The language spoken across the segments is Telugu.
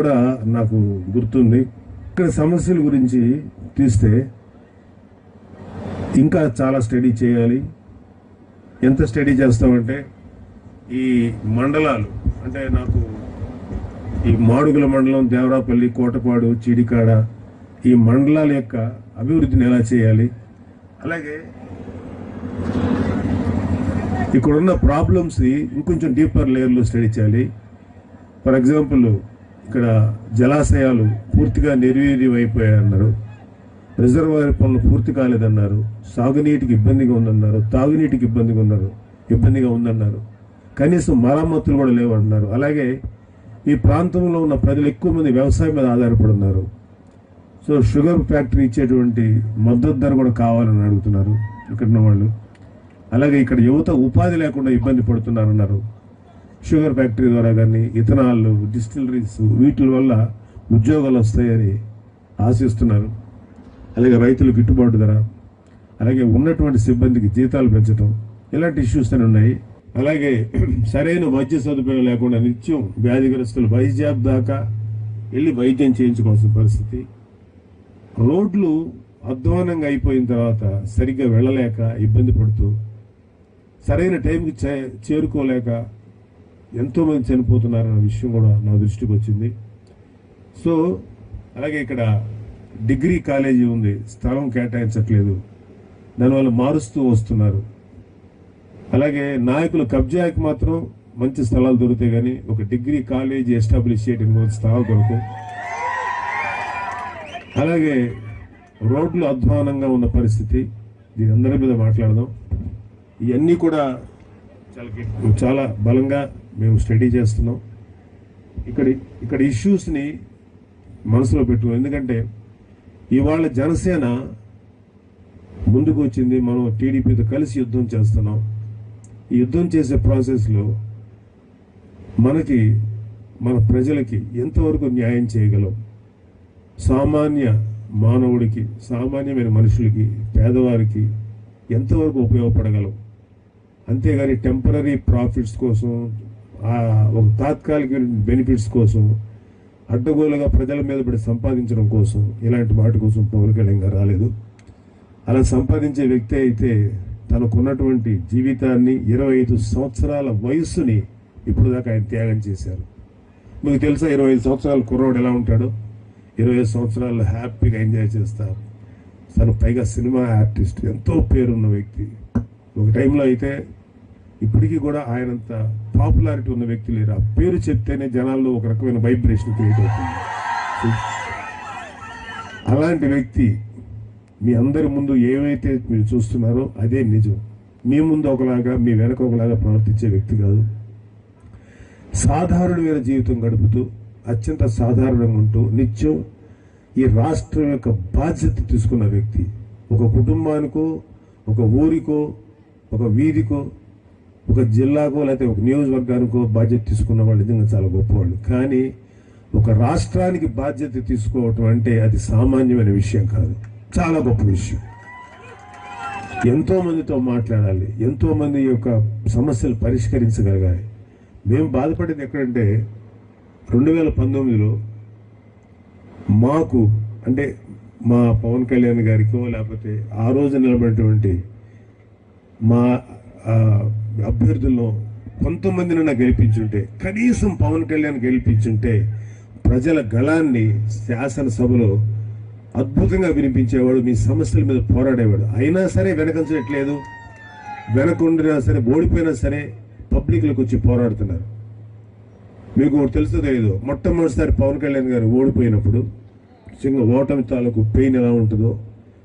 కూడా నాకు గుర్తుంది. ఇక్కడ సమస్యల గురించి తీస్తే ఇంకా చాలా స్టడీ చేయాలి. ఎంత స్టడీ చేస్తామంటే ఈ మండలాలు అంటే నాకు ఈ మాడుగుల మండలం దేవరాపల్లి కోటపాడు చీడికాడ ఈ మండలాల యొక్క అభివృద్ధిని ఎలా చేయాలి? అలాగే ఇక్కడున్న ప్రాబ్లమ్స్ ఇంకొంచెం డీపర్ లేయర్లో స్టడీ చేయాలి. ఫర్ ఎగ్జాంపుల్ ఇక్కడ జలాశయాలు పూర్తిగా నిర్వీర్యమైపోయాయన్నారు. రిజర్వాయర్ పనులు పూర్తి కాలేదన్నారు. సాగునీటికి ఇబ్బందిగా ఉందన్నారు. తాగునీటికి ఇబ్బందిగా ఉన్నారు. ఇబ్బందిగా ఉందన్నారు. కనీసం మరమ్మతులు కూడా లేవన్నారు. అలాగే ఈ ప్రాంతంలో ఉన్న ప్రజలు ఎక్కువ మంది వ్యవసాయం మీద ఆధారపడి ఉన్నారు సో షుగర్ ఫ్యాక్టరీ ఇచ్చేటువంటి మద్దతు ధర కూడా కావాలని అడుగుతున్నారు. ఇక్కడ ఉన్న వాళ్ళు అలాగే ఇక్కడ యువత ఉపాధి లేకుండా ఇబ్బంది పడుతున్నారన్నారు. షుగర్ ఫ్యాక్టరీ ద్వారా కానీ ఇథనాల్ డిస్టిలరీస్ వీటి వల్ల ఉద్యోగాలు వస్తాయని ఆశిస్తున్నారు. అలాగే రైతులకు గిట్టుబాటు ధర అలాగే ఉన్నటువంటి సిబ్బందికి జీతాలు పెంచడం ఇలాంటి ఇష్యూస్ అని ఉన్నాయి. అలాగే సరైన వైద్య సదుపాయం లేకుండా నిత్యం వ్యాధిగ్రస్తులు వైజాబ్ దాకా వెళ్ళి వైద్యం చేయించుకోవాల్సిన పరిస్థితి. రోడ్లు అధ్వానంగా అయిపోయిన తర్వాత సరిగ్గా వెళ్ళలేక ఇబ్బంది పడుతూ సరైన టైంకి చే- చేరుకోలేక ఎంతోమంది చనిపోతున్నారన్న విషయం కూడా నా దృష్టికి వచ్చింది. సో అలాగే ఇక్కడ డిగ్రీ కాలేజీ ఉంది. స్థలం కేటాయించట్లేదు. దానివల్ల మారుస్తూ వస్తున్నారు. అలాగే నాయకులు కబ్జాకి మాత్రం మంచి స్థలాలు దొరుకుతాయి కానీ ఒక డిగ్రీ కాలేజీ ఎస్టాబ్లిష్ చేయడానికి స్థలాలు దొరకవు. అలాగే రోడ్లు అధ్వానంగా ఉన్న పరిస్థితి. దీని అందరి మీద మాట్లాడదాం. ఇవన్నీ కూడా చాలా చాలా బలంగా మేము స్టడీ చేస్తున్నాం. ఇక్కడ ఇక్కడ ఇష్యూస్ని మనసులో పెట్టుకో ఎందుకంటే ఇవాళ జనసేన ముందుకు వచ్చింది మనం టీడీపీతో కలిసి యుద్ధం చేస్తున్నాం. ఈ యుద్ధం చేసే ప్రాసెస్లో మనకి మన ప్రజలకి ఎంతవరకు న్యాయం చేయగలం? సామాన్య మానవుడికి సామాన్యమైన మనుషులకి పేదవారికి ఎంతవరకు ఉపయోగపడగలం? అంతేగాని టెంపరీ ప్రాఫిట్స్ కోసం ఒక తాత్కాలిక బెనిఫిట్స్ కోసం అడ్డగోలుగా ప్రజల మీద పడి సంపాదించడం కోసం ఇలాంటి వాటి కోసం పవన్ కళ్యాణ్ గారు రాలేదు. అలా సంపాదించే వ్యక్తి అయితే తనకున్నటువంటి జీవితాన్ని ఇరవై ఐదు సంవత్సరాల వయస్సుని ఇప్పుడు దాకా ఆయన త్యాగం చేశారు. మీకు తెలుసా ఇరవై ఐదు సంవత్సరాల కుర్రోడు ఎలా ఉంటాడో? ఇరవై ఐదు సంవత్సరాలు హ్యాపీగా ఎంజాయ్ చేస్తారు తను పైగా సినిమా ఆర్టిస్ట్ ఎంతో పేరున్న వ్యక్తి. ఒక టైంలో అయితే ఇప్పటికీ కూడా ఆయనంత పాపులారిటీ ఉన్న వ్యక్తి లేరు. ఆ పేరు చెప్తేనే జనాల్లో ఒక రకమైన వైబ్రేషన్ క్రియేట్ అవుతుంది. అలాంటి వ్యక్తి మీ అందరి ముందు ఏమైతే మీరు చూస్తున్నారో అదే నిజం. మీ ముందు ఒకలాగా మీ వెనక ఒకలాగా ప్రవర్తించే వ్యక్తి కాదు. సాధారణమైన జీవితం గడుపుతూ అత్యంత సాధారణంగా ఉంటూ నిత్యం ఈ రాష్ట్రం యొక్క బాధ్యత తీసుకున్న వ్యక్తి. ఒక కుటుంబానికో ఒక ఊరికో ఒక వీధికో ఒక జిల్లాకో లేకపోతే ఒక నియోజకవర్గానికో బాధ్యత తీసుకున్న వాళ్ళు నిజంగా చాలా గొప్పవాళ్ళు. కానీ ఒక రాష్ట్రానికి బాధ్యత తీసుకోవటం అంటే అది సామాన్యమైన విషయం కాదు. చాలా గొప్ప విషయం. ఎంతో మందితో మాట్లాడాలి. ఎంతో మంది యొక్క సమస్యలు పరిష్కరించగలగాలి. మేము బాధపడేది ఎక్కడంటే రెండు వేల పంతొమ్మిదిలో మాకు అంటే మా పవన్ కళ్యాణ్ గారికో లేకపోతే ఆ రోజు నిలబడినటువంటి మా అభ్యర్థుల్లో కొంతమందిని కొంతమందినైనా గెలిపించుంటే కనీసం పవన్ కళ్యాణ్ గెలిపించుంటే ప్రజల గళాన్ని శాసనసభలో అద్భుతంగా వినిపించేవాడు మీ సమస్యల మీద పోరాడేవాడు. అయినా సరే వెనకంచట్లేదు వెనకుండినా సరే ఓడిపోయినా సరే పబ్లిక్లకు వచ్చి పోరాడుతున్నారు. మీకు తెలుసు తెలుసో తెలియదు మొట్టమొదటిసారి పవన్ కళ్యాణ్ గారు ఓడిపోయినప్పుడు నిజంగా ఓటమి తాలూకు పెయిన్ ఎలా ఉంటుందో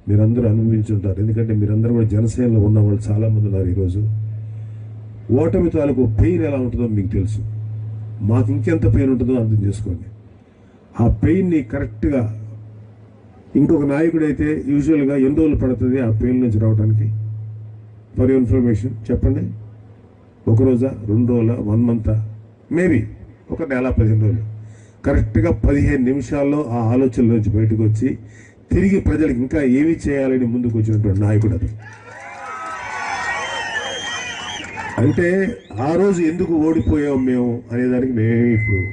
మీరందరూ అనుభవించుంటారు. ఎందుకంటే మీరందరూ కూడా జనసేనలో ఉన్న వాళ్ళు చాలామంది ఉన్నారు ఈరోజు. ఓటమి తాలూకు పెయిన్ ఎలా ఉంటుందో మీకు తెలుసు. మాకు ఇంకెంత పెయిన్ ఉంటుందో అర్థం చేసుకోండి. ఆ పెయిన్ని కరెక్ట్గా ఇంకొక నాయకుడైతే యూజువల్గా ఎన్ని రోజులు పడుతుంది ఆ పెయిన్ నుంచి రావడానికి ఫర్ ఇన్ఫర్మేషన్ చెప్పండి. ఒక రోజా రెండు రోజుల వన్ మంత్? మేబీ ఒక నెల పదిహేను రోజులు. కరెక్ట్గా పదిహేను నిమిషాల్లో ఆ ఆలోచనల నుంచి బయటకు వచ్చి తిరిగి ప్రజలకు ఇంకా ఏమి చేయాలని ముందుకు వచ్చినటువంటి నాయకుడు అది. అంటే ఆ రోజు ఎందుకు ఓడిపోయాం మేము అనేదానికి మేమే ఇప్పుడు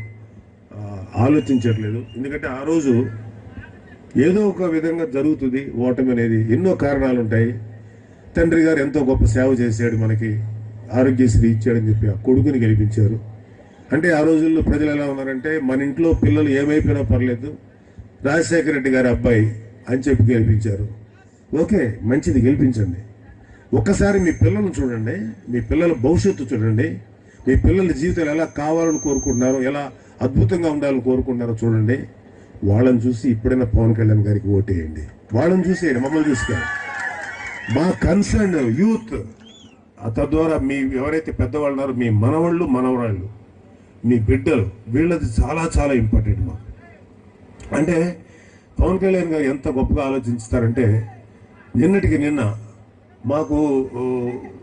ఆలోచించట్లేదు. ఎందుకంటే ఆ రోజు ఏదో ఒక విధంగా జరుగుతుంది ఓటమి అనేది. ఎన్నో కారణాలు ఉంటాయి తండ్రి గారు ఎంతో గొప్ప సేవ చేశాడు మనకి ఆరోగ్యశ్రీ ఇచ్చాడని చెప్పి ఆ కొడుకుని గెలిపించారు. అంటే ఆ రోజుల్లో ప్రజలు ఎలా ఉన్నారంటే మన ఇంట్లో పిల్లలు ఏమైపోయినా పర్లేదు రాజశేఖర రెడ్డి గారి అబ్బాయి అని చెప్పి గెలిపించారు. ఓకే మంచిది గెలిపించండి. ఒక్కసారి మీ పిల్లలను చూడండి మీ పిల్లల భవిష్యత్తు చూడండి మీ పిల్లల జీవితాలు ఎలా కావాలని కోరుకుంటున్నారో ఎలా అద్భుతంగా ఉండాలని కోరుకుంటున్నారో చూడండి. వాళ్ళని చూసి ఇప్పుడైనా పవన్ కళ్యాణ్ గారికి ఓటేయండి. వాళ్ళని చూసేయండి మమ్మల్ని చూసుకోండి మా కన్సర్న్ యూత్ తద్వారా మీ ఎవరైతే పెద్దవాళ్ళు ఉన్నారో మీ మనవాళ్ళు మనవరాళ్ళు మీ బిడ్డలు వీళ్ళది చాలా చాలా ఇంపార్టెంట్ మాకు. అంటే పవన్ కళ్యాణ్ గారు ఎంత గొప్పగా ఆలోచిస్తారంటే నిన్నటికి నిన్న మాకు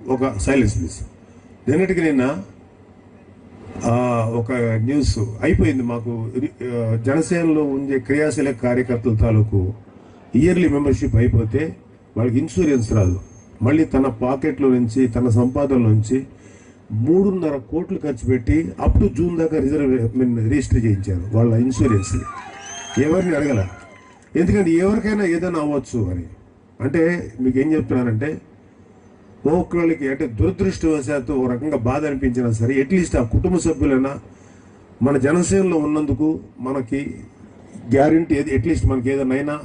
ఒక సైలెన్స్ ప్లీజ్ నిన్నటికి నిన్న ఒక న్యూస్ అయిపోయింది మాకు. రి- జనసేనలో ఉండే క్రియాశీల కార్యకర్తల తాలూకు ఇయర్లీ మెంబర్షిప్ అయిపోతే వాళ్ళకి ఇన్సూరెన్స్ రాదు. మళ్ళీ తన పాకెట్లో నుంచి తన సంపాదన నుంచి మూడున్నర కోట్లు ఖర్చు పెట్టి అప్ టు జూన్ దాకా రిజర్వ్ రిజిస్టర్ చేయించారు వాళ్ళ ఇన్సూరెన్స్ ఎవరిని అడగల? ఎందుకంటే ఎవరికైనా ఏదైనా అవ్వచ్చు అని. అంటే మీకు ఏం చెప్తున్నానంటే ఒక్కొక్కరికి అంటే దురదృష్టవశాత్తు ఓ రకంగా బాధ అనిపించినా సరే అట్లీస్ట్ ఆ కుటుంబ సభ్యులైనా మన జనసేనలో ఉన్నందుకు మనకి గ్యారంటీ ఏది అట్లీస్ట్ మనకి ఏదైనా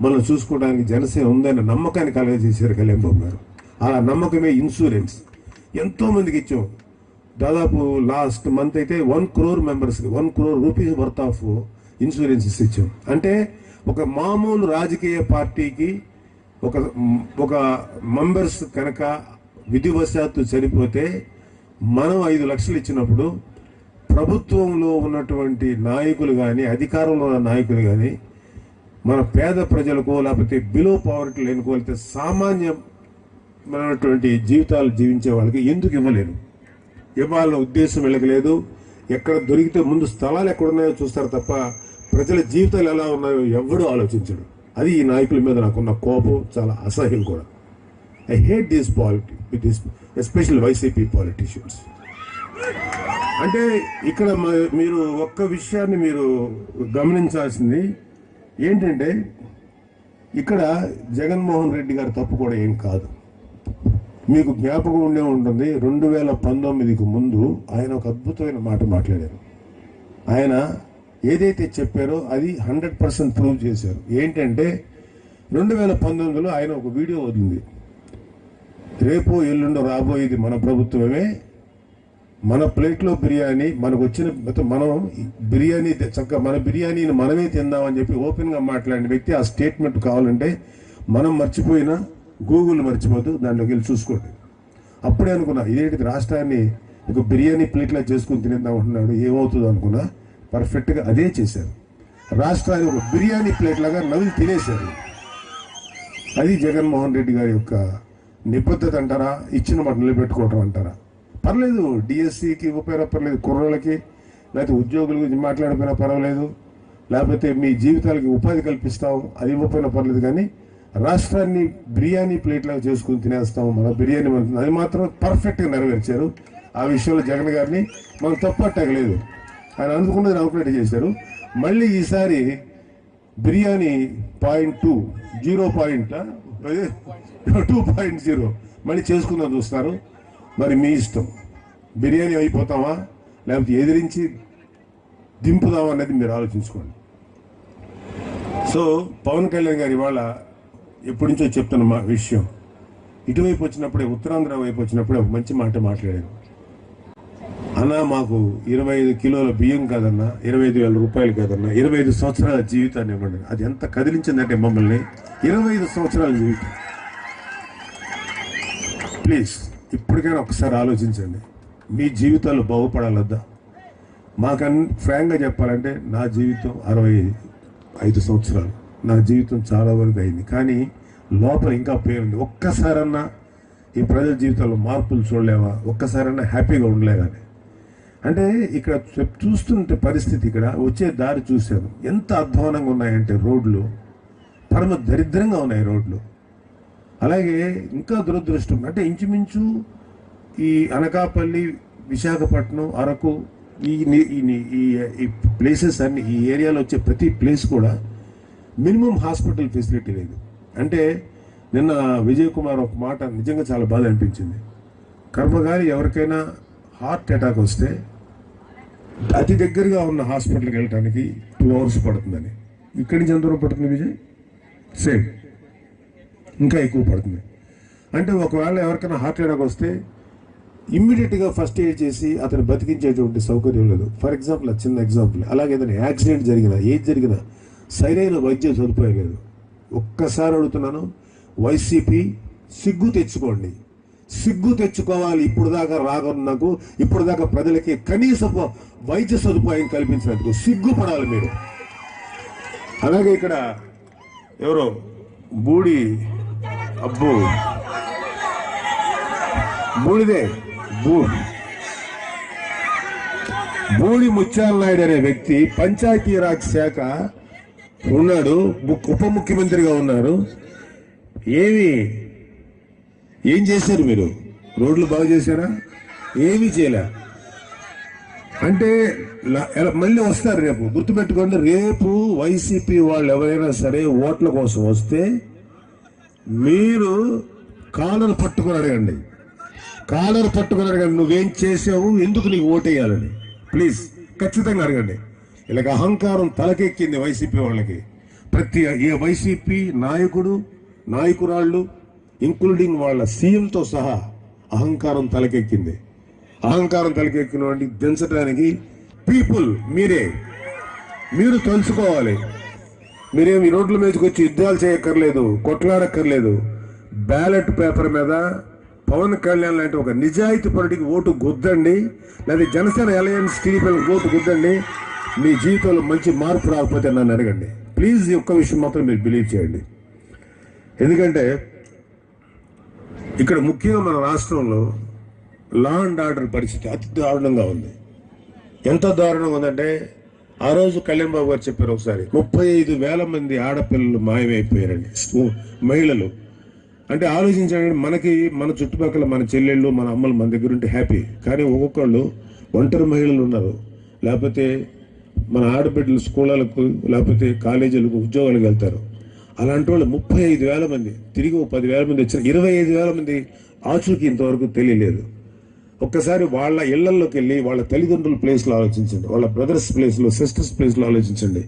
మనం చూసుకోవడానికి జనసేన ఉందనే నమ్మకాన్ని కలగజేశారు కళ్యాణ్ బాబు గారు. ఆ నమ్మకమే ఇన్సూరెన్స్ ఎంతోమందికి ఇచ్చాం. దాదాపు లాస్ట్ మంత్ అయితే వన్ క్రోర్ మెంబర్స్కి one crore rupees worth of insurances ఇచ్చాం. అంటే ఒక మామూలు రాజకీయ పార్టీకి ఒక ఒక మెంబర్స్ కనుక విధివశాత్తు చనిపోతే మనం ఐదు లక్షలు ఇచ్చినప్పుడు ప్రభుత్వంలో ఉన్నటువంటి నాయకులు కానీ అధికారంలో ఉన్న నాయకులు కానీ మన పేద ప్రజలకు లేకపోతే బిలో పావర్టీ లేనికో లేకపోతే సామాన్యమైనటువంటి జీవితాలు జీవించే వాళ్ళకి ఎందుకు ఇవ్వలేదు ఇవ్వాలన్న ఉద్దేశం వెళ్ళకలేదు ఎక్కడ దొరికితే ముందు స్థలాలు ఎక్కడ ఉన్నాయో చూస్తారు తప్ప ప్రజల జీవితాలు ఎలా ఉన్నాయో ఎవడూ ఆలోచించడు. అది ఈ నాయకుల మీద నాకున్న కోపం చాలా అసహ్యం కూడా. I hate these polity this especial YCP politicians అంటే ఇక్కడ మ- మీరు ఒక్క విషయాన్ని మీరు గమనించాల్సింది ఏంటంటే ఇక్కడ జగన్మోహన్ రెడ్డి గారు తప్పు కూడా ఏం కాదు. మీకు జ్ఞాపకం ఉండే ఉంటుంది రెండు వేల పంతొమ్మిదికి ముందు ఆయన ఒక అద్భుతమైన మాట మాట్లాడారు. ఆయన ఏదైతే చెప్పారో అది హండ్రెడ్ పర్సెంట్ ప్రూవ్ చేశారు. ఏంటంటే రెండు వేల పంతొమ్మిదిలో ఆయన ఒక వీడియో వదిలింది. రేపు ఎల్లుండో రాబోయేది మన ప్రభుత్వమే. మన ప్లేట్లో బిర్యానీ మనకు వచ్చిన మనం బిర్యానీ చక్కగా మన బిర్యానీని మనమే తిందామని చెప్పి ఓపెన్గా మాట్లాడిన వ్యక్తి ఆ స్టేట్మెంట్ కావాలంటే మనం మర్చిపోయినా గూగుల్ మర్చిపోతూ దాంట్లోకి వెళ్ళి చూసుకోండి. అప్పుడే అనుకున్నా ఇదేంటి రాష్ట్రాన్ని ఒక బిర్యానీ ప్లేట్లా చేసుకుని తినేద్దాం అంటున్నాడు ఏమవుతుందో అనుకున్నా పర్ఫెక్ట్గా అదే చేశారు. రాష్ట్రాన్ని ఒక బిర్యానీ ప్లేట్ లాగా నవ్వి తినేశారు. అది జగన్మోహన్ రెడ్డి గారి యొక్క నిబద్ధత అంటారా? ఇచ్చిన మాట నిలబెట్టుకోవటం అంటారా? పర్లేదు డిఎస్సికి ఉపయోగపడలేదు కుర్రోళ్ళకి లేకపోతే ఉద్యోగుల గురించి మాట్లాడిపోయినా పర్వాలేదు. లేకపోతే మీ జీవితాలకి ఉపాధి కల్పిస్తాం అది ఇవ్వకపోయినా పర్లేదు కానీ రాష్ట్రాన్ని బిర్యానీ ప్లేట్లాగా చేసుకుని తినేస్తాం మన బిర్యానీ అది మాత్రం పర్ఫెక్ట్గా నెరవేర్చారు. ఆ విషయంలో జగన్ గారిని మనం తప్పట్టగలేదు. ఆయన అనుకున్నది అనుకున్నట్టు చేశారు. మళ్ళీ ఈసారి biryani point two zero point two point zero. మళ్ళీ చేసుకుందాం చూస్తారు మరి మీ ఇష్టం. బిర్యానీ అయిపోతామా? లేకపోతే ఎదిరించి దింపుదామా అనేది మీరు ఆలోచించుకోండి. సో పవన్ కళ్యాణ్ గారు ఇవాళ ఎప్పటి నుంచో చెప్తున్న మా విషయం. ఇటువైపు వచ్చినప్పుడే ఉత్తరాంధ్ర వైపు వచ్చినప్పుడే ఒక మంచి మాట మాట్లాడారు. అన్నా మాకు ఇరవై ఐదు కిలోల బియ్యం కాదన్నా ఇరవై ఐదు వేల రూపాయలు కాదన్నా ఇరవై ఐదు సంవత్సరాల జీవితాన్ని ఇవ్వండి. అది ఎంత కదిలించిందంటే మమ్మల్ని ఇరవై ఐదు సంవత్సరాల జీవితం. ప్లీజ్ ఇప్పటికైనా ఒకసారి ఆలోచించండి. మీ జీవితాలు బాగుపడాలద్దా? మాకన్ ఫ్రాంక్గా చెప్పాలంటే నా జీవితం అరవై ఐదు సంవత్సరాలు. నా జీవితం చాలా వరకు అయింది. కానీ లోపల ఇంకా పేరుంది. ఒక్కసారన్నా ఈ ప్రజల జీవితంలో మార్పులు చూడలేవా? ఒక్కసారన్నా హ్యాపీగా ఉండలేదా? అంటే ఇక్కడ చూస్తుంటే పరిస్థితి ఇక్కడ వచ్చే దారి చూశాను ఎంత అధ్వానంగా ఉన్నాయంటే రోడ్లు. పరమ దరిద్రంగా ఉన్నాయి రోడ్లు. అలాగే ఇంకా దురదృష్టం అంటే ఇంచుమించు ఈ అనకాపల్లి విశాఖపట్నం అరకు ఈ ఈ ఈ ఈ ప్లేసెస్ అన్ని ఈ ఏరియాలో వచ్చే ప్రతి ప్లేస్ కూడా మినిమం హాస్పిటల్ ఫెసిలిటీ లేదు. అంటే నిన్న విజయ్ కుమార్ ఒక మాట నిజంగా చాలా బాధ అనిపించింది. కర్మగారి ఎవరికైనా హార్ట్ అటాక్ వస్తే అతి దగ్గరగా ఉన్న హాస్పిటల్కి వెళ్ళడానికి టూ అవర్స్ పడుతుందని. ఇక్కడి నుంచి ఎంత దూరం పడుతుంది విజయ్? సేమ్. ఇంకా ఎక్కువ పడుతుంది. అంటే ఒకవేళ ఎవరికైనా హార్ట్ అటాక్ వస్తే ఇమ్మీడియట్గా ఫస్ట్ ఎయిడ్ చేసి అతను బతికించేటువంటి సౌకర్యం లేదు. ఫర్ ఎగ్జాంపుల్ చిన్న ఎగ్జాంపుల్. అలాగే ఏదైనా యాక్సిడెంట్ జరిగినా ఏది జరిగినా సరైన వైద్యం సదుపాయం లేదు. ఒక్కసారి అడుగుతున్నాను వైసీపీ సిగ్గు తెచ్చుకోండి. సిగ్గు తెచ్చుకోవాలి. ఇప్పుడు దాకా రాగన్నకు ఇప్పుడు దాకా ప్రజలకి కనీసపు వైద్య సదుపాయం కల్పించినందుకు సిగ్గుపడాలి మీరు. అలాగే ఇక్కడ ఎవరో బూడి అబ్బో. బూడిదే. బూ. బూడి ముత్యాల నాయుడు అనే వ్యక్తి పంచాయతీరాజ్ శాఖ ఉన్నాడు. ము- ఉప ముఖ్యమంత్రిగా ఉన్నారు. ఏమి ఏం చేశారు మీరు? రోడ్లు బాగు చేశారా? ఏమీ చేయలే. అంటే మళ్ళీ వస్తారు రేపు. గుర్తుపెట్టుకోండి రేపు వైసీపీ వాళ్ళు ఎవరైనా సరే ఓట్ల కోసం వస్తే మీరు కాలర్ పట్టుకొని అడగండి. కాలర్ పట్టుకొని అడగండి నువ్వేం చేసావు ఎందుకు నీకు ఓటేయాలని. ప్లీజ్ ఖచ్చితంగా అడగండి. ఇలాగ అహంకారం తలకెక్కింది వైసీపీ వాళ్ళకి. ప్రతి ఏ వైసీపీ నాయకుడు నాయకురాళ్ళు ఇంక్లూడింగ్ వాళ్ళ సీఎంతో సహా అహంకారం తలకెక్కింది. అహంకారం తలకెక్కిన దించడానికి పీపుల్ మీరే. మీరు తలుచుకోవాలి. మీరేమి రోడ్ల మీదకి వచ్చి యుద్ధాలు చేయక్కర్లేదు కొట్లాడక్కర్లేదు. బ్యాలెట్ పేపర్ మీద పవన్ కళ్యాణ్ లాంటి ఒక నిజాయితీ పరుడికి ఓటు గుద్దండి లేదా జనసేన అలయన్స్ టీడీపీలకు ఓటు గుద్దండి మీ జీవితంలో మంచి మార్పు రాకపోతే నన్ను అడగండి. ప్లీజ్ ఈ ఒక్క విషయం మాత్రం మీరు బిలీవ్ చేయండి. ఎందుకంటే ఇక్కడ ముఖ్యంగా మన రాష్ట్రంలో లా అండ్ ఆర్డర్ పరిస్థితి అతి దారుణంగా ఉంది. ఎంత దారుణంగా ఉందంటే ఆ రోజు కళ్యాణ్ బాబు గారు చెప్పారు ఒకసారి ముప్పై ఐదు వేల మంది ఆడపిల్లలు మాయమైపోయారండి. మహిళలు. అంటే ఆలోచించండి మనకి మన చుట్టుపక్కల మన చెల్లెళ్ళు మన అమ్మలు మన దగ్గర ఉంటే హ్యాపీ. కానీ ఒక్కొక్కళ్ళు ఒంటరి మహిళలు ఉన్నారు. లేకపోతే మన ఆడబిడ్డలు స్కూళ్ళకు లేకపోతే కాలేజీలకు ఉద్యోగాలకు వెళ్తారు. అలాంటి వాళ్ళు ముప్పై ఐదు వేల మంది తిరిగి పదివేల పది వేల మంది వచ్చిన ఇరవై ఐదు వేల మంది ఆచూకి ఇంతవరకు తెలియలేదు. ఒక్కసారి వాళ్ళ ఇళ్ళలోకి వెళ్ళి వాళ్ళ తల్లిదండ్రుల ప్లేస్లో ఆలోచించండి. వాళ్ళ బ్రదర్స్ ప్లేస్లో సిస్టర్స్ ప్లేస్లో ఆలోచించండి.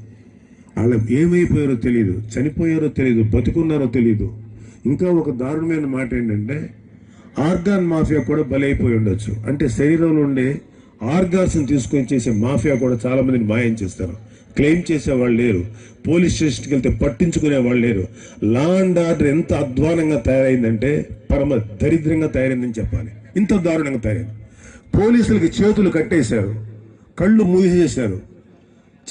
వాళ్ళు ఏమైపోయారో తెలియదు చనిపోయారో తెలియదు బతుకున్నారో తెలియదు ఇంకా ఒక దారుణమైన మాట ఏంటంటే ఆర్గాన్ మాఫియా కూడా బలైపోయి ఉండొచ్చు. అంటే శరీరంలో ఉండే ఆర్గాన్స్ని తీసుకొని చేసే మాఫియా కూడా చాలామందిని మాయం చేస్తారు. క్లెయిమ్ చేసే వాళ్ళు లేరు. పోలీస్ స్టేషన్కి వెళ్తే పట్టించుకునే వాళ్ళు లేరు. లా అండ్ ఆర్డర్ ఎంత అధ్వానంగా తయారైందంటే పరమ దరిద్రంగా తయారైందని చెప్పాలి. ఇంత దారుణంగా తయారైంది. పోలీసులకి చేతులు కట్టేశారు. కళ్ళు మూసేశారు.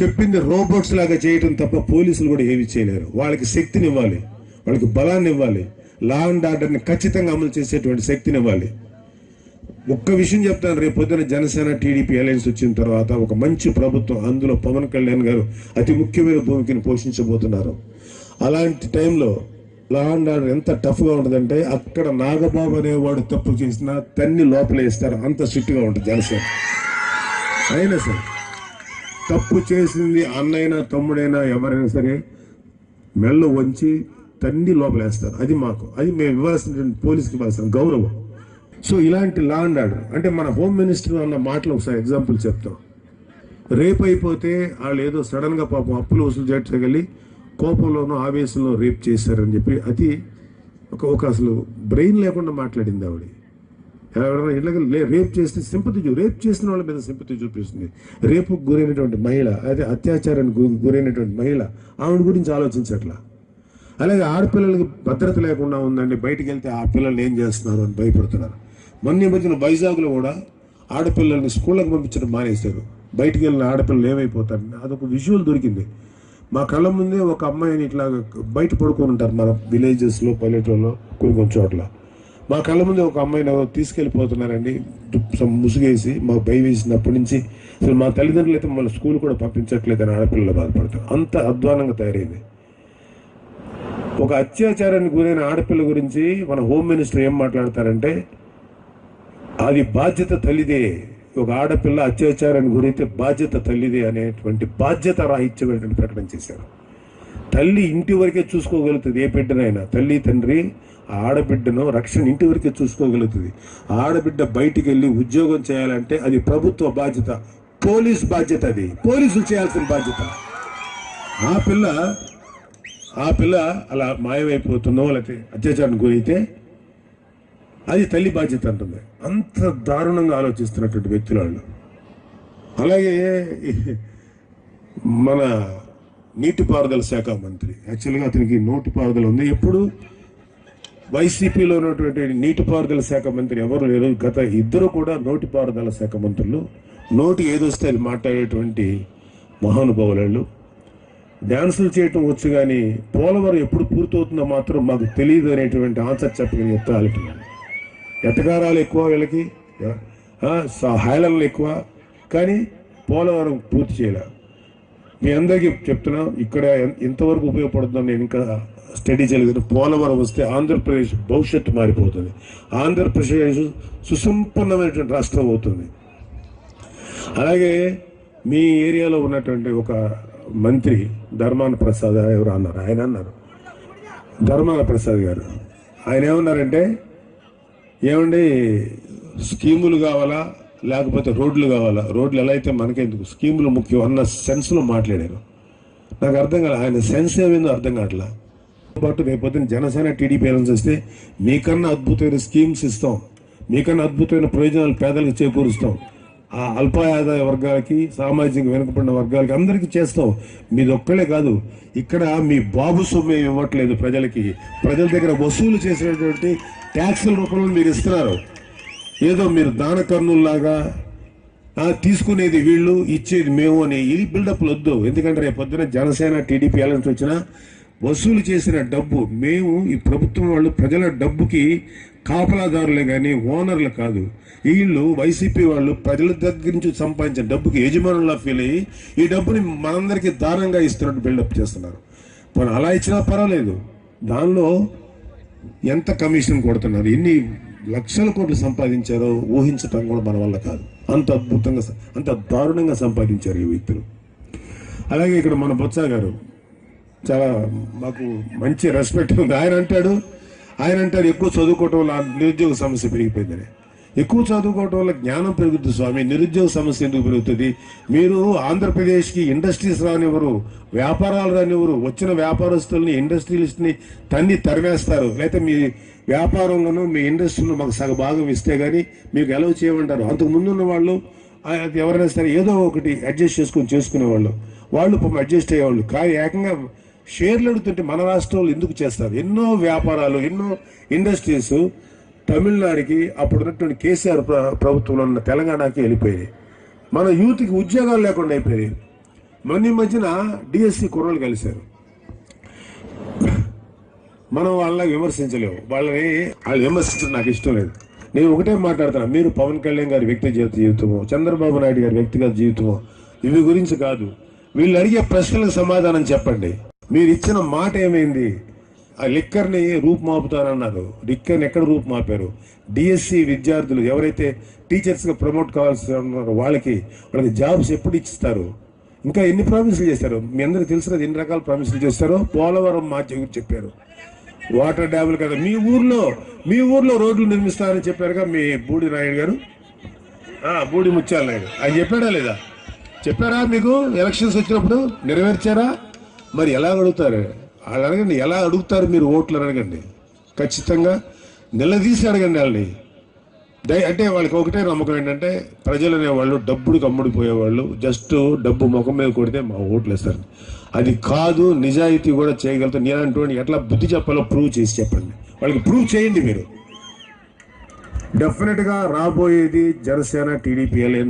చెప్పింది రోబోట్స్ లాగా చేయటం తప్ప పోలీసులు కూడా ఏమి చేయలేరు. వాళ్ళకి శక్తిని ఇవ్వాలి వాళ్ళకి బలాన్ని ఇవ్వాలి లా అండ్ ఆర్డర్ని ఖచ్చితంగా అమలు చేసేటువంటి శక్తిని ఇవ్వాలి ఒక్క విషయం చెప్తాను. రేపు పొద్దున జనసేన టీడీపీ అలయన్స్ వచ్చిన తర్వాత ఒక మంచి ప్రభుత్వం అందులో పవన్ కళ్యాణ్ గారు అతి ముఖ్యమైన భూమికను పోషించబోతున్నారు. అలాంటి టైంలో లా అండ్ ఆర్డర్ ఎంత టఫ్గా ఉంటుందంటే అక్కడ నాగబాబు అనేవాడు తప్పు చేసినా తన్ని లోపలేస్తారు అంత స్ట్రిక్ట్గా ఉంటుంది జనసేన. అయినా సరే తప్పు చేసింది అన్నైనా తమ్ముడైనా ఎవరైనా సరే మెల్ల వంచి తన్ని లోపలేస్తారు. అది మాకు. అది మేము ఇవ్వాల్సినటువంటి పోలీస్కి ఇవ్వాల్సిన గౌరవం. సో ఇలాంటి లా అండ్ ఆర్డర్ అంటే మన హోమ్ మినిస్టర్ అన్న మాటలు ఒకసారి ఎగ్జాంపుల్ చెప్తాం. రేపు అయిపోతే వాళ్ళు ఏదో సడన్గా పాపం అప్పులు వసూలు చేయగలి కోపంలోనూ ఆవేశంలో రేప్ చేశారని చెప్పి అది ఒక ఒక అసలు బ్రెయిన్ లేకుండా మాట్లాడింది ఆవిడ. ఎవరైనా ఇళ్ళకి లే- రేప్ చేస్తే సింపతి చూ రేప్ చేసిన వాళ్ళ మీద సింపతి చూపిస్తుంది. రేపు గురైనటువంటి మహిళ అదే అత్యాచారానికి గురైనటువంటి మహిళ ఆవిడ గురించి ఆలోచించట్లా? అలాగే ఆడపిల్లలకి భద్రత లేకుండా ఉందండి బయటికి వెళ్తే ఆ పిల్లలు ఏం చేస్తున్నారు అని భయపడుతున్నారు. మొన్న ఈ మధ్యన వైజాగ్లో కూడా ఆడపిల్లల్ని స్కూళ్ళకి పంపించడం మానేశారు. బయటికి వెళ్ళిన ఆడపిల్లలు ఏమైపోతారు అదొక విజువల్ దొరికింది. మా కళ్ళ ముందే ఒక అమ్మాయిని ఇట్లా బయట పడుకొని ఉంటారు మన విలేజెస్లో పల్లెటూరులో కొన్ని కొన్ని చోట్ల. మా కళ్ళ ముందే ఒక అమ్మాయిని తీసుకెళ్ళిపోతున్నారండి. ముసుగేసి మాకు భయం వేసినప్పటి నుంచి. అసలు మా తల్లిదండ్రులు అయితే మమ్మల్ని స్కూల్ కూడా పంపించట్లేదు అని ఆడపిల్లలు బాధపడతారు. అంత అధ్వానంగా తయారైంది. ఒక అత్యాచారానికి గురైన ఆడపిల్ల గురించి మన హోమ్ మినిస్టర్ ఏం మాట్లాడతారంటే అది బాధ్యత తల్లిదే ఒక ఆడపిల్ల అత్యాచారానికి గురైతే బాధ్యత తల్లిది అనేటువంటి బాధ్యత రాహిత్యమైనటువంటి ప్రకటన చేశారు. తల్లి ఇంటి వరకే చూసుకోగలుగుతుంది ఏ బిడ్డనైనా. తల్లి తండ్రి ఆ ఆడబిడ్డను రక్షణ ఇంటి వరకే చూసుకోగలుగుతుంది. ఆ ఆడబిడ్డ బయటికి వెళ్ళి ఉద్యోగం చేయాలంటే అది ప్రభుత్వ బాధ్యత పోలీస్ బాధ్యత అది. పోలీసులు చేయాల్సిన బాధ్యత. ఆ పిల్ల ఆ పిల్ల అలా మాయమైపోతుందో లేకపోతే అత్యాచారానికి గురైతే అది తల్లి బాధ్యత అంటుంది. అంత దారుణంగా ఆలోచిస్తున్నటువంటి వ్యక్తులు వాళ్ళు. అలాగే మన నీటిపారుదల శాఖ మంత్రి. యాక్చువల్గా అతనికి నోటిపారుదల ఉంది. ఎప్పుడు? వైసీపీలో ఉన్నటువంటి నీటిపారుదల శాఖ మంత్రి ఎవరు లేరు. గత ఇద్దరు కూడా నోటిపారుదల శాఖ మంత్రులు. నోటి ఏదొస్తే అది మాట్లాడేటువంటి మహానుభావులు. డ్యాన్సులు చేయటం వచ్చు కానీ పోలవరం ఎప్పుడు పూర్తవుతుందో మాత్రం మాకు తెలియదు అనేటువంటి ఆన్సర్ చెప్పగలిగే ఎత్తాలంటున్నాను ఎటకారాలు ఎక్కువ వీళ్ళకి? స- హైలన్లు ఎక్కువ. కానీ పోలవరం పూర్తి చేయలే. మీ అందరికీ చెప్తున్నా ఇక్కడ ఇంతవరకు ఎంతవరకు ఉపయోగపడుతుందో నేను ఇంకా స్టడీ చేయలేదు. పోలవరం వస్తే ఆంధ్రప్రదేశ్ భవిష్యత్తు మారిపోతుంది. ఆంధ్రప్రదేశ్ సుసంపన్నమైనటువంటి రాష్ట్రం అవుతుంది. అలాగే మీ ఏరియాలో ఉన్నటువంటి ఒక మంత్రి ధర్మాన ప్రసాద్ ఎవరు అన్నారు? ఆయన అన్నారు. ధర్మాన ప్రసాద్ గారు. ఆయన ఏమన్నారంటే ఏమండి స్కీములు కావాలా లేకపోతే రోడ్లు కావాలా? రోడ్లు ఎలా అయితే మనకెందుకు? స్కీములు ముఖ్యం అన్న సెన్స్లో మాట్లాడారు. నాకు అర్థం కాలే ఆయన సెన్స్ ఏమైందో అర్థం కావట్లా? పాటు రేపొద్దున జనసేన టీడీపీ ఎలన్స్ వస్తే మీకన్నా అద్భుతమైన స్కీమ్స్ ఇస్తాం. మీకన్నా అద్భుతమైన ప్రయోజనాలు పేదలకు చేకూరుస్తాం. ఆ అల్ప ఆదాయ వర్గాలకి సామాజిక వెనుకబడిన వర్గాలకి అందరికీ చేస్తాం. మీది ఒక్కలే కాదు ఇక్కడ మీ బాబు సొమ్ము ఇవ్వట్లేదు ప్రజలకి. ప్రజల దగ్గర వసూలు చేసినటువంటి ట్యాక్సుల రూపంలో మీరు ఇస్తున్నారు. ఏదో మీరు దాన కర్నుల్లాగా తీసుకునేది వీళ్ళు ఇచ్చేది మేము అని. ఇది బిల్డప్ వద్దు. ఎందుకంటే రేపు పొద్దున జనసేన టీడీపీ ఎలాంటి వచ్చినా వసూలు చేసిన డబ్బు మేము ఈ ప్రభుత్వం వాళ్ళు ప్రజల డబ్బుకి కాపలాదారులే కానీ ఓనర్లు కాదు. వీళ్ళు వైసీపీ వాళ్ళు ప్రజల దగ్గర నుంచి సంపాదించిన డబ్బుకి యజమానులా ఫీల్ అయ్యి ఈ డబ్బుని మనందరికీ దారుణంగా ఇస్తున్నట్టు బిల్డప్ చేస్తున్నారు. మనం అలా ఇచ్చినా పర్వాలేదు. దానిలో ఎంత కమిషన్ కొడుతున్నారు? ఎన్ని లక్షల కోట్లు సంపాదించారో ఊహించటం కూడా మన వల్ల కాదు. అంత అద్భుతంగా అంత దారుణంగా సంపాదించారు ఈ వ్యక్తులు. అలాగే ఇక్కడ మన బొత్స గారు చాలా మాకు మంచి రెస్పెక్ట్ ఉంది. ఆయన అంటాడు ఆయన అంటారు ఎక్కువ చదువుకోవటం వల్ల నిరుద్యోగ సమస్య పెరిగిపోయిందని. ఎక్కువ చదువుకోవటం వల్ల జ్ఞానం పెరుగుతుంది స్వామి. నిరుద్యోగ సమస్య ఎందుకు పెరుగుతుంది? మీరు ఆంధ్రప్రదేశ్కి ఇండస్ట్రీస్ రానివ్వరు వ్యాపారాలు రానివ్వరు. వచ్చిన వ్యాపారస్తుల్ని ఇండస్ట్రియలిస్ట్ని తన్ని తరివేస్తారు లేకపోతే మీ వ్యాపారంలోనూ మీ ఇండస్ట్రీలో మాకు సగ భాగం ఇస్తే కానీ మీకు ఎలవ్ చేయమంటారు. అంతకు ముందున్న వాళ్ళు ఎవరైనా సరే ఏదో ఒకటి అడ్జస్ట్ చేసుకొని చేసుకునేవాళ్ళు. వాళ్ళు పాపం అడ్జస్ట్ అయ్యేవాళ్ళు. కానీ ఏకంగా షేర్లు అడుగుతుంటే మన రాష్ట్రంలో ఎందుకు చేస్తారు? ఎన్నో వ్యాపారాలు ఎన్నో ఇండస్ట్రీస్ తమిళనాడుకి అప్పుడు ఉన్నటువంటి కేసీఆర్ ప్రభుత్వంలో ఉన్న తెలంగాణకి వెళ్ళిపోయాయి మన యూత్కి ఉద్యోగాలు లేకుండా అయిపోయాయి మొన్న ఈ మధ్యన డిఎస్సి కుర్రలు కలిశారు. మనం వాళ్ళని విమర్శించలేము. వాళ్ళని వాళ్ళు విమర్శించడం నాకు ఇష్టం లేదు. నేను ఒకటే మాట్లాడుతున్నా. మీరు పవన్ కళ్యాణ్ గారి వ్యక్తిగత జీవితము చంద్రబాబు నాయుడు గారి వ్యక్తిగత జీవితము ఇవి గురించి కాదు. వీళ్ళు అడిగే ప్రశ్నలకు సమాధానం చెప్పండి. మీరు ఇచ్చిన మాట ఏమైంది? ఆ లిక్కర్ని రూపుమాపుతానన్నారు. లిక్కర్ని ఎక్కడ రూపుమాపారు? డిఎస్సి విద్యార్థులు ఎవరైతే టీచర్స్గా ప్రమోట్ కావాల్సి ఉన్నారో వాళ్ళకి వాళ్ళకి జాబ్స్ ఎప్పుడు ఇచ్చిస్తారు? ఇంకా ఎన్ని ప్రామిసులు చేశారు? మీ అందరికి కదా ఎన్ని రకాల ప్రామిసులు చేస్తారో? పోలవరం మా చెప్పారు. వాటర్ డ్యాములు కదా. మీ ఊర్లో మీ ఊర్లో రోడ్లు నిర్మిస్తారని చెప్పారుగా మీ బూడి నాయుడు గారు? బూడి ముత్యాల నాయుడు. ఆయన చెప్పాడా లేదా? చెప్పారా మీకు? ఎలక్షన్స్ వచ్చినప్పుడు నెరవేర్చారా? మరి ఎలా అడుగుతారు? వాళ్ళు అడగండి ఎలా అడుగుతారు మీరు ఓట్లు అడగండి. ఖచ్చితంగా నిలదీసి అడగండి వాళ్ళని. దయ అంటే వాళ్ళకి ఒకటే నమ్మకం ఏంటంటే ప్రజలు అనేవాళ్ళు డబ్బుడు కమ్ముడిపోయేవాళ్ళు జస్ట్ డబ్బు ముఖం మీద కొడితే మా ఓట్లు వేస్తారు. అది కాదు నిజాయితీ కూడా చేయగలుగుతాం నేను ఎట్లా బుద్ధి చెప్పాలో ప్రూవ్ చేసి చెప్పండి. వాళ్ళకి ప్రూవ్ చేయండి మీరు. డెఫినెట్గా రాబోయేది జనసేన టీడీపీ